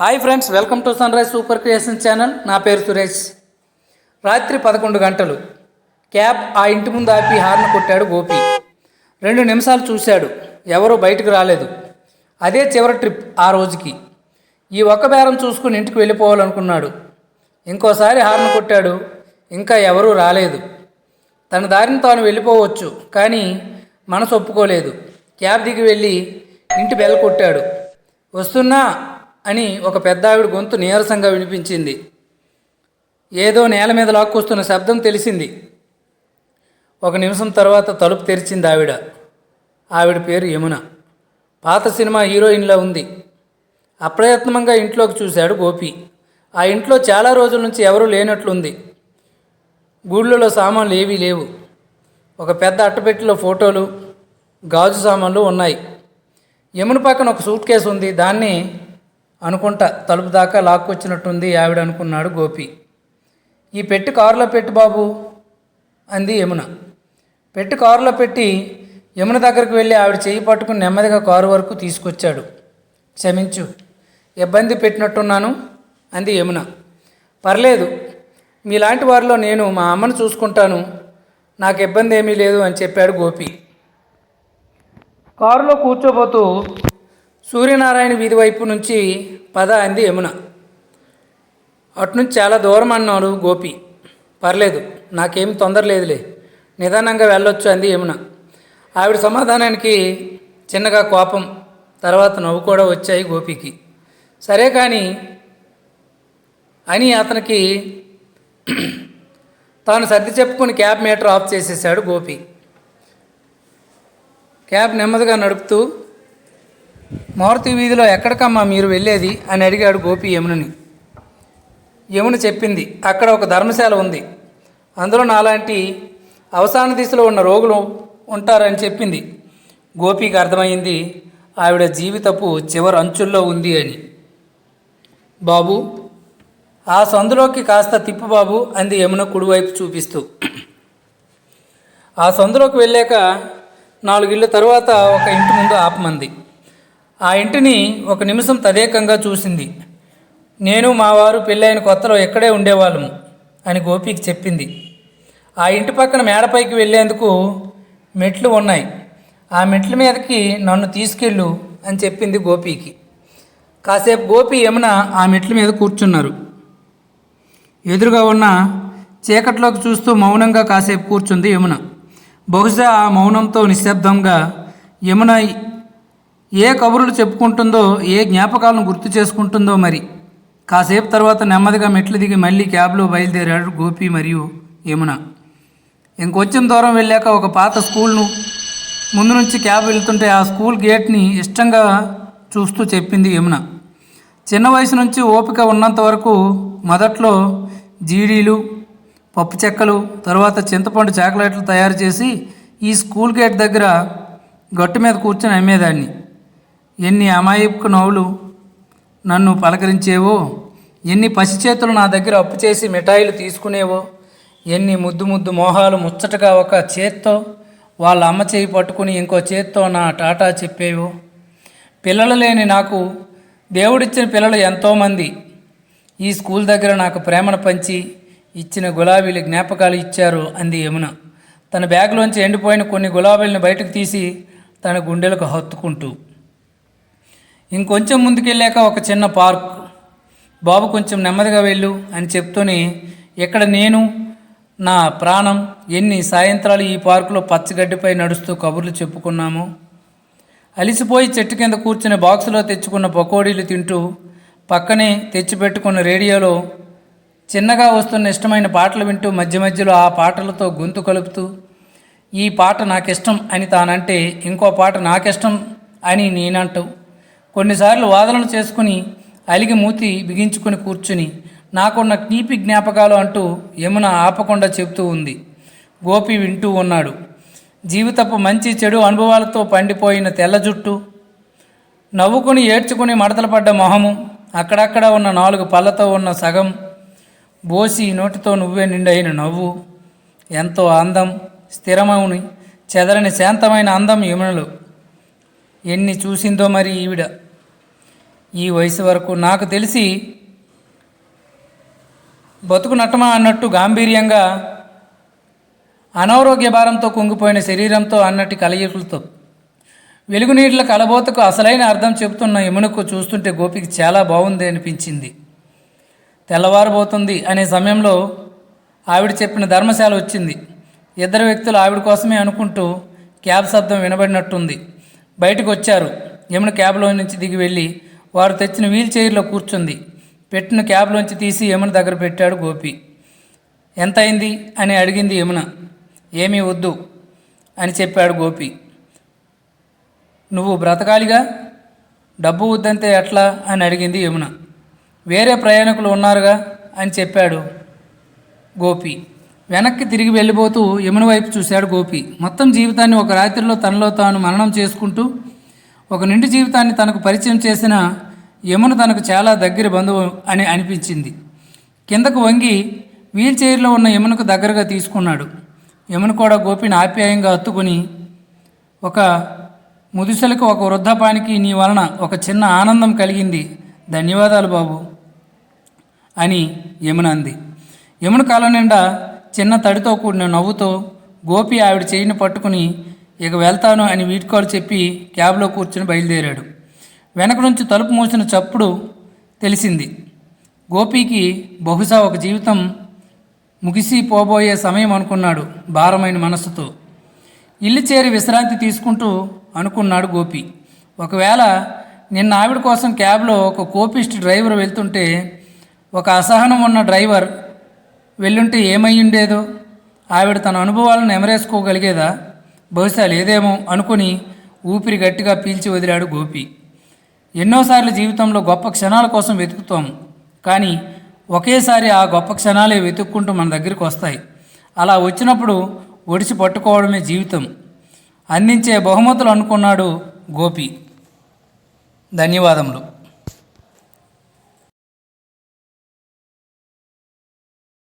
Hi friends welcome to sunrise super creation channel నా పేరు సురేష్. రాత్రి పదకొండు గంటలు. క్యాబ్ ఆ ఇంటి ముందు ఆపి హార్న్ కొట్టాడు గోపి. రెండు నిమిషాలు చూశాడు. ఎవరూ బయటకు రాలేదు. అదే చివరి ట్రిప్ ఆ రోజుకి. ఈ ఒక్క బేరం చూసుకుని ఇంటికి వెళ్ళిపోవాలనుకున్నాడు. ఇంకోసారి హార్న్ కొట్టాడు. ఇంకా ఎవరూ రాలేదు. తన దారిని తాను వెళ్ళిపోవచ్చు కానీ మనసు ఒప్పుకోలేదు. క్యాబ్ దిగి వెళ్ళి ఇంటి బెల్ కొట్టాడు. వస్తున్నా అని ఒక పెద్ద ఆవిడ గొంతు నీరసంగా వినిపించింది. ఏదో నేల మీద లాక్కొస్తున్న శబ్దం తెలిసింది. ఒక నిమిషం తర్వాత తలుపు తెరిచింది ఆవిడ. ఆవిడ పేరు యమున. పాత సినిమా హీరోయిన్లా ఉంది. అప్రయత్నంగా ఇంట్లోకి చూశాడు గోపి. ఆ ఇంట్లో చాలా రోజుల నుంచి ఎవరూ లేనట్లుంది. గూళ్ళలో సామాన్లు ఏవీ లేవు. ఒక పెద్ద అట్టపెట్టిలో ఫోటోలు గాజు సామాన్లు ఉన్నాయి. యమున పక్కన ఒక సూట్ కేసు ఉంది. దాన్ని అనుకుంటా తలుపు దాకా లాక్కొచ్చినట్టుంది ఆవిడ అనుకున్నాడు గోపి. ఈ పెట్టి కారులో పెట్టి బాబు అంది యమున. పెట్టి కారులో పెట్టి యమున దగ్గరకు వెళ్ళి ఆవిడ చేయి పట్టుకుని నెమ్మదిగా కారు వరకు తీసుకొచ్చాడు. క్షమించు ఇబ్బంది పెట్టినట్టున్నాను అంది యమున. పర్లేదు మీలాంటి వారిలో నేను మా అమ్మను చూసుకుంటాను నాకు ఇబ్బంది ఏమీ లేదు అని చెప్పాడు గోపి. కారులో కూర్చోబోతూ సూర్యనారాయణ వీధి వైపు నుంచి పద అంది యమున. అటునుంచి చాలా దూరం అన్నాడు గోపి. పర్లేదు నాకేం తొందర లేదులే. నిదానంగా వెళ్ళొచ్చు అంది యమున. ఆవిడ సమాధానానికి చిన్నగా కోపం తర్వాత నవ్వు కూడా వచ్చాయి గోపికి. సరే కానీ అని అతనికి తాను సర్ది చెప్పుకుని క్యాబ్ మీటర్ ఆఫ్ చేసేసాడు గోపి. క్యాబ్ నెమ్మదిగా నడుపుతూ మారుతి వీధిలో ఎక్కడికమ్మా మీరు వెళ్ళేది? అని అడిగాడు గోపి యమునని. యమున చెప్పింది అక్కడ ఒక ధర్మశాల ఉంది. అందులో నాలాంటి అవసాన దిశలో ఉన్న రోగులు ఉంటారని చెప్పింది. గోపికి అర్థమైంది ఆవిడ జీవితపు చివరి అంచుల్లో ఉంది అని. బాబు ఆ సందులోకి కాస్త తిప్పు బాబు అంది యమున కుడివైపు చూపిస్తూ. ఆ సందులోకి వెళ్ళాక నాలుగిళ్ళ తర్వాత ఒక ఇంటి ముందు ఆపమంది. ఆ ఇంటిని ఒక నిమిషం తదేకంగా చూసింది. నేను మా వారు పెళ్ళైన కొత్తలో ఎక్కడే ఉండేవాళ్ళము అని గోపికి చెప్పింది. ఆ ఇంటి పక్కన మేడపైకి వెళ్ళేందుకు మెట్లు ఉన్నాయి. ఆ మెట్ల మీదకి నన్ను తీసుకెళ్ళు అని చెప్పింది గోపికి. కాసేపు గోపి యమున ఆ మెట్ల మీద కూర్చున్నారు. ఎదురుగా ఉన్న చీకట్లోకి చూస్తూ మౌనంగా కాసేపు కూర్చుంది యమున. బహుశా ఆ మౌనంతో నిశ్శబ్దంగా యమున ఏ కబుర్లు చెప్పుకుంటుందో ఏ జ్ఞాపకాలను గుర్తు చేసుకుంటుందో మరి. కాసేపు తర్వాత నెమ్మదిగా మెట్లు దిగి మళ్ళీ క్యాబ్లో బయలుదేరాడు గోపి మరియు యమున. ఇంకొంచెం దూరం వెళ్ళాక ఒక పాత స్కూల్ను ముందు నుంచి క్యాబ్ వెళ్తుంటే ఆ స్కూల్ గేట్ని ఇష్టంగా చూస్తూ చెప్పింది యమున. చిన్న వయసు నుంచి ఓపిక ఉన్నంత వరకు మొదట్లో జీడీలు పప్పు చెక్కలు తర్వాత చింతపండు చాక్లెట్లు తయారు చేసి ఈ స్కూల్ గేట్ దగ్గర గట్టు మీద కూర్చొని అమ్మేదాన్ని. ఎన్ని అమాయపు నవ్వులు నన్ను పలకరించేవో ఎన్ని పసి చేతులు నా దగ్గర అప్పు చేసి మిఠాయిలు తీసుకునేవో ఎన్ని ముద్దు ముద్దు మోహాలు ముచ్చటగా ఒక చేత్తో వాళ్ళ అమ్మ చేయి పట్టుకుని ఇంకో చేత్తో నా టాటా చెప్పేవో. పిల్లలు లేని నాకు దేవుడిచ్చిన పిల్లలు ఎంతోమంది. ఈ స్కూల్ దగ్గర నాకు ప్రేమను పంచి ఇచ్చిన గులాబీలు జ్ఞాపకాలు ఇచ్చారు అంది యమున. తన బ్యాగ్లోంచి ఎండిపోయిన కొన్ని గులాబీలను బయటకు తీసి తన గుండెలకు హత్తుకుంటూ. ఇంకొంచెం ముందుకెళ్ళాక ఒక చిన్న పార్క్. బాబు కొంచెం నెమ్మదిగా వెళ్ళు అని చెప్తూనే ఇక్కడ నేను నా ప్రాణం ఎన్ని సాయంత్రాలు ఈ పార్కులో పచ్చగడ్డిపై నడుస్తూ కబుర్లు చెప్పుకున్నాము? అలిసిపోయి చెట్టు కింద కూర్చుని బాక్సులో తెచ్చుకున్న పకోడీలు తింటూ పక్కనే తెచ్చిపెట్టుకున్న రేడియోలో చిన్నగా వస్తున్న ఇష్టమైన పాటలు వింటూ మధ్య మధ్యలో ఆ పాటలతో గొంతు కలుపుతూ ఈ పాట నాకిష్టం అని తానంటే ఇంకో పాట నాకిష్టం అని నేనంటూ కొన్నిసార్లు వాదనలు చేసుకుని అలిగి మూతి బిగించుకుని కూర్చుని నాకున్న కీపి జ్ఞాపకాలు అంటూ యమున ఆపకుండా చెబుతూ ఉంది. గోపి వింటూ ఉన్నాడు. జీవితపు మంచి చెడు అనుభవాలతో పండిపోయిన తెల్ల జుట్టు నవ్వుకుని ఏడ్చుకుని మడతలు పడ్డ మొహము అక్కడక్కడ ఉన్న నాలుగు పళ్ళతో ఉన్న సగం బోసి నోటితో నువ్వే నిండైన నవ్వు ఎంతో అందం స్థిరమౌని చెదరని శాంతమైన అందం యమునలు. ఎన్ని చూసిందో మరి ఈవిడ. ఈ వయసు వరకు నాకు తెలిసి బతుకు నట్టమా అన్నట్టు గాంభీర్యంగా అనారోగ్య భారంతో కుంగిపోయిన శరీరంతో అన్నటి కలయికలతో వెలుగునీటిల కలబోతకు అసలైన అర్థం చెబుతున్న యమునకు చూస్తుంటే గోపికి చాలా బాగుంది అనిపించింది. తెల్లవారబోతుంది అనే సమయంలో ఆవిడ చెప్పిన ధర్మశాల వచ్చింది. ఇద్దరు వ్యక్తులు ఆవిడ కోసమే అనుకుంటూ క్యాబ్ శబ్దం వినబడినట్టుంది. బయటకు వచ్చారు. యమున క్యాబ్లో నుంచి దిగి వెళ్ళి వారు తెచ్చిన వీల్ చైర్లో కూర్చుంది. పెట్టిన క్యాబ్లోంచి తీసి యమున దగ్గర పెట్టాడు గోపి. ఎంత అయింది అని అడిగింది యమున. ఏమీ వద్దు అని చెప్పాడు గోపి. నువ్వు బ్రతకాలిగా? డబ్బు వద్దంటే ఎట్లా? అని అడిగింది యమున. వేరే ప్రయాణికులు ఉన్నారుగా అని చెప్పాడు గోపి. వెనక్కి తిరిగి వెళ్ళిపోతూ యమున వైపు చూశాడు గోపి. మొత్తం జీవితాన్ని ఒక రాత్రిలో తనలో తాను మరణం చేసుకుంటూ ఒక నిండు జీవితాన్ని తనకు పరిచయం చేసిన యమున తనకు చాలా దగ్గర బంధువు అని అనిపించింది. కిందకు వంగి వీల్ చైర్లో ఉన్న యమునకు దగ్గరగా తీసుకున్నాడు. యమున కూడా గోపిని ఆప్యాయంగా హత్తుకుని ఒక ముదుసలకు ఒక వృద్ధాపానికి నీ వలన ఒక చిన్న ఆనందం కలిగింది. ధన్యవాదాలు బాబు అని యమున అంది. యమున కాలం నిండా చిన్న తడితో కూడిన నవ్వుతో గోపి ఆవిడ చేయిని పట్టుకుని ఇక వెళ్తాను అని వీడ్కోలు చెప్పి క్యాబ్లో కూర్చుని బయలుదేరాడు. వెనక నుంచి తలుపు మూసిన చప్పుడు తెలిసింది. గోపికి బహుశా ఒక జీవితం ముగిసి పోబోయే సమయం అనుకున్నాడు భారమైన మనస్సుతో. ఇల్లు చేరి విశ్రాంతి తీసుకుంటూ అనుకున్నాడు గోపి. ఒకవేళ నిన్న ఆవిడ కోసం క్యాబ్లో ఒక కోపిస్ట్ డ్రైవర్ వెళ్తుంటే ఒక అసహనం ఉన్న డ్రైవర్ వెళ్ళుంటే ఏమయ్యుండేదో? ఆవిడ తన అనుభవాలను ఎమరేసుకోగలిగేదా? బహుశా లేదేమో అనుకుని ఊపిరి గట్టిగా పీల్చి వదిలాడు గోపి. ఎన్నోసార్లు జీవితంలో గొప్ప క్షణాల కోసం వెతుకుతాం కానీ ఒకేసారి ఆ గొప్ప క్షణాలే వెతుక్కుంటూ మన దగ్గరికి వస్తాయి. అలా వచ్చినప్పుడు ఒడిచి పట్టుకోవడమే జీవితం. అందించే బహుమతులు అనుకున్నాడు గోపి. ధన్యవాదములు.